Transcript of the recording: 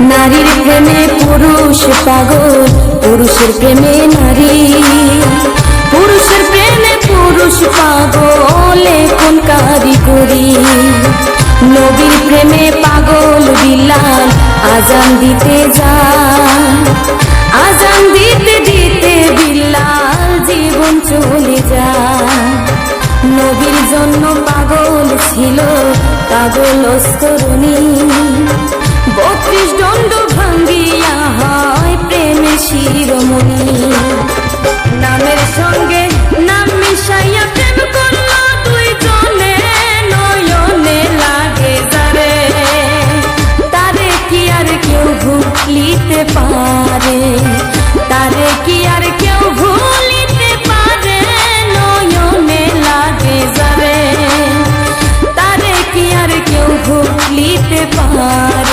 নারীর প্রেমে পুরুষ পাগল, পুরুষের প্রেমে নারী। পুরুষের প্রেমে পুরুষ পাগল কোন কারিগরি। নবীর প্রেমে পাগল, বিলাল, আজান দিতে যায় আজান দিতে দিতে বিলাল জীবন চলে যায়। নবীর জন্য পাগল ছিল পাগল অস্তরণী। মুনি। নামের সঙ্গে নাম মিশাইয়া প্রেম করল দুই জনে আর কেউ ভুলিতে পারে? তারে কি আর কেউ ভুলিতে পারে? নয়নে লাগে যারে। তারে কি আর কেউ ভুলিতে পারে?